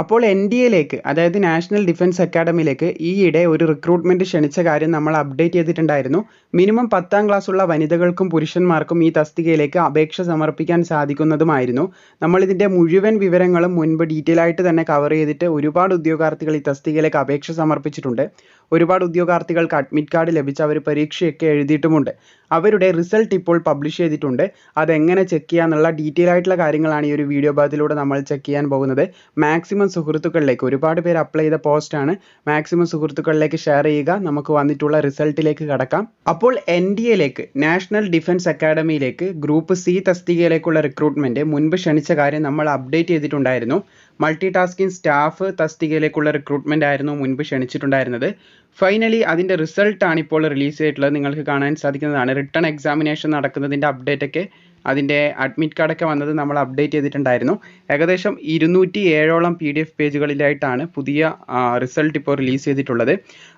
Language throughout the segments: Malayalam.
അപ്പോൾ എൻ ഡി എയിലേക്ക് അതായത് നാഷണൽ ഡിഫൻസ് അക്കാഡമിയിലേക്ക് ഈയിടെ ഒരു റിക്രൂട്ട്മെന്റ് ക്ഷണിച്ച കാര്യം നമ്മൾ അപ്ഡേറ്റ് ചെയ്തിട്ടുണ്ടായിരുന്നു. മിനിമം പത്താം ക്ലാസ്സുള്ള വനിതകൾക്കും പുരുഷന്മാർക്കും ഈ തസ്തികയിലേക്ക് അപേക്ഷ സമർപ്പിക്കാൻ സാധിക്കുന്നതുമായിരുന്നു. നമ്മൾ ഇതിന്റെ മുഴുവൻ വിവരങ്ങളും മുൻപ് ഡീറ്റെയിൽ ആയിട്ട് തന്നെ കവർ ചെയ്തിട്ട് ഒരുപാട് ഉദ്യോഗാർത്ഥികൾ ഈ തസ്തികയിലേക്ക് അപേക്ഷ സമർപ്പിച്ചിട്ടുണ്ട്. ഒരുപാട് ഉദ്യോഗാർത്ഥികൾക്ക് അഡ്മിറ്റ് കാർഡ് ലഭിച്ച് അവർ പരീക്ഷയൊക്കെ എഴുതിയിട്ടുമുണ്ട്. അവരുടെ റിസൾട്ട് ഇപ്പോൾ പബ്ലിഷ് ചെയ്തിട്ടുണ്ട്. അതെങ്ങനെ ചെക്ക് ചെയ്യാന്നുള്ള ഡീറ്റെയിൽ ആയിട്ടുള്ള കാര്യങ്ങളാണ് ഈ ഒരു വീഡിയോ ഭാഗത്തിലൂടെ നമ്മൾ ചെക്ക് ചെയ്യാൻ പോകുന്നത്. മാക്സിമം സുഹൃത്തുക്കളിലേക്ക് ഒരുപാട് പേര് അപ്ലൈ ചെയ്ത പോസ്റ്റാണ് മാക്സിമം സുഹൃത്തുക്കളിലേക്ക് ഷെയർ ചെയ്യുക. നമുക്ക് വന്നിട്ടുള്ള റിസൾട്ടിലേക്ക് കടക്കാം. അപ്പോൾ എൻ ഡി എയിലേക്ക് നാഷണൽ ഡിഫൻസ് അക്കാഡമിയിലേക്ക് ഗ്രൂപ്പ് സി തസ്തികയിലേക്കുള്ള റിക്രൂട്ട്മെന്റ് മുൻപ് ക്ഷണിച്ച കാര്യം നമ്മൾ അപ്ഡേറ്റ് ചെയ്തിട്ടുണ്ടായിരുന്നു. മൾട്ടി ടാസ്കിംഗ് സ്റ്റാഫ് തസ്തികയിലേക്കുള്ള റിക്രൂട്ട്മെന്റ് ആയിരുന്നു മുൻപ് ക്ഷണിച്ചിട്ടുണ്ടായിരുന്നത്. ഫൈനലി അതിന്റെ റിസൾട്ടാണ് ഇപ്പോൾ റിലീസ് ചെയ്തിട്ടുള്ളത് നിങ്ങൾക്ക് കാണാൻ സാധിക്കുന്നതാണ്. റിട്ടേൺ എക്സാമിനേഷൻ നടക്കുന്നതിന്റെ അപ്ഡേറ്റ് ഒക്കെ അതിന്റെ അഡ്മിറ്റ് കാർഡൊക്കെ വന്നത് നമ്മൾ അപ്ഡേറ്റ് ചെയ്തിട്ടുണ്ടായിരുന്നു. ഏകദേശം ഇരുന്നൂറ്റി ഏഴോളം പി ഡി എഫ് പേജുകളിലായിട്ടാണ് പുതിയ റിസൾട്ട് ഇപ്പോൾ റിലീസ് ചെയ്തിട്ടുള്ളത്.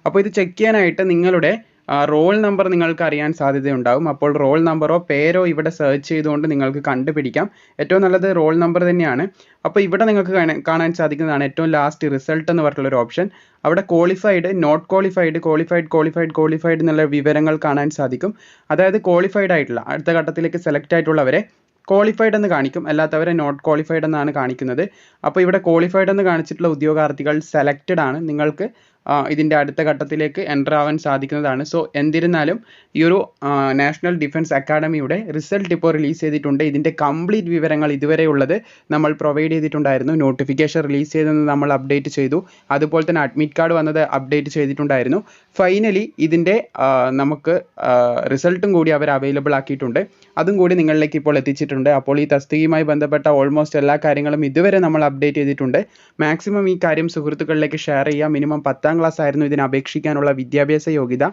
അപ്പോൾ ഇത് ചെക്ക് ചെയ്യാനായിട്ട് നിങ്ങളുടെ റോൾ നമ്പർ നിങ്ങൾക്ക് അറിയാൻ സാധ്യതയുണ്ടാകും അപ്പോൾ റോൾ നമ്പറോ പേരോ ഇവിടെ സെർച്ച് ചെയ്തുകൊണ്ട് നിങ്ങൾക്ക് കണ്ടുപിടിക്കാം. ഏറ്റവും നല്ലത് റോൾ നമ്പർ തന്നെയാണ്. അപ്പോൾ ഇവിടെ നിങ്ങൾക്ക് കാണാൻ സാധിക്കുന്നതാണ് ഏറ്റവും ലാസ്റ്റ് റിസൾട്ട് എന്ന് പറഞ്ഞിട്ടുള്ള ഒരു ഓപ്ഷൻ അവിടെ qualified not qualified qualified qualified qualified എന്നുള്ള വിവരങ്ങൾ കാണാൻ സാധിക്കും. അതായത് ക്വാളിഫൈഡ് ആയിട്ടുള്ള അടുത്ത ഘട്ടത്തിലേക്ക് സെലക്ട് ആയിട്ടുള്ളവരെ ക്വാളിഫൈഡ് എന്ന് കാണിക്കും. അല്ലാത്തവരെ നോട്ട് ക്വാളിഫൈഡ് എന്നാണ് കാണിക്കുന്നത്. അപ്പോൾ ഇവിടെ ക്വാളിഫൈഡ് എന്ന് കാണിച്ചിട്ടുള്ള ഉദ്യോഗാർത്ഥികൾ സെലക്റ്റഡ് ആണ്. നിങ്ങൾക്ക് ഇതിന്റെ അടുത്ത ഘട്ടത്തിലേക്ക് എന്റർ ആവാൻ സാധിക്കുന്നതാണ്. സോ എന്നിരുന്നാലും ഈ ഒരു നാഷണൽ ഡിഫൻസ് അക്കാഡമിയുടെ റിസൾട്ട് ഇപ്പോൾ റിലീസ് ചെയ്തിട്ടുണ്ട്. ഇതിന്റെ കംപ്ലീറ്റ് വിവരങ്ങൾ ഇതുവരെ ഉള്ളത് നമ്മൾ പ്രൊവൈഡ് ചെയ്തിട്ടുണ്ടായിരുന്നു. നോട്ടിഫിക്കേഷൻ റിലീസ് ചെയ്തത് നമ്മൾ അപ്ഡേറ്റ് ചെയ്തു. അതുപോലെ തന്നെ അഡ്മിറ്റ് കാർഡ് വന്നത് അപ്ഡേറ്റ് ചെയ്തിട്ടുണ്ടായിരുന്നു. ഫൈനലി ഇതിന്റെ നമുക്ക് റിസൾട്ടും കൂടി അവർ അവൈലബിൾ ആക്കിയിട്ടുണ്ട്. അതും കൂടി നിങ്ങളിലേക്ക് ഇപ്പോൾ എത്തിച്ചിട്ടുണ്ട്. അപ്പോൾ ഈ തസ്തികയുമായി ബന്ധപ്പെട്ട ഓൾമോസ്റ്റ് എല്ലാ കാര്യങ്ങളും ഇതുവരെ നമ്മൾ അപ്ഡേറ്റ് ചെയ്തിട്ടുണ്ട്. മാക്സിമം ഈ കാര്യം സുഹൃത്തുക്കളിലേക്ക് ഷെയർ ചെയ്യുക മിനിമം പത്താം ക്ലാസ് ആയിരുന്നു ഇതിന് അപേക്ഷിക്കാനുള്ള വിദ്യാഭ്യാസ യോഗ്യത.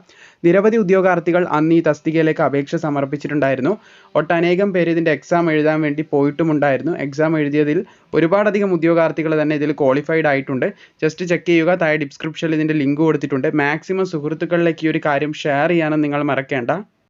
നിരവധി ഉദ്യോഗാർത്ഥികൾ അന്ന് ഈ തസ്തികയിലേക്ക് അപേക്ഷ സമർപ്പിച്ചിട്ടുണ്ടായിരുന്നു. ഒട്ടനേകം പേര് ഇതിന്റെ എക്സാം എഴുതാൻ വേണ്ടി പോയിട്ടുമുണ്ടായിരുന്നു. എക്സാം എഴുതിയതിൽ ഒരുപാടധികം ഉദ്യോഗാർത്ഥികൾ തന്നെ ഇതിൽ ക്വാളിഫൈഡ് ആയിട്ടുണ്ട്. ജസ്റ്റ് ചെക്ക് ചെയ്യുക. താഴെ ഡിസ്ക്രിപ്ഷനിൽ ഇതിന്റെ ലിങ്ക് കൊടുത്തിട്ടുണ്ട്. മാക്സിമം സുഹൃത്തുക്കളിലേക്ക് ഈ ഒരു കാര്യം ഷെയർ ചെയ്യാനും നിങ്ങൾ മറക്കേണ്ട.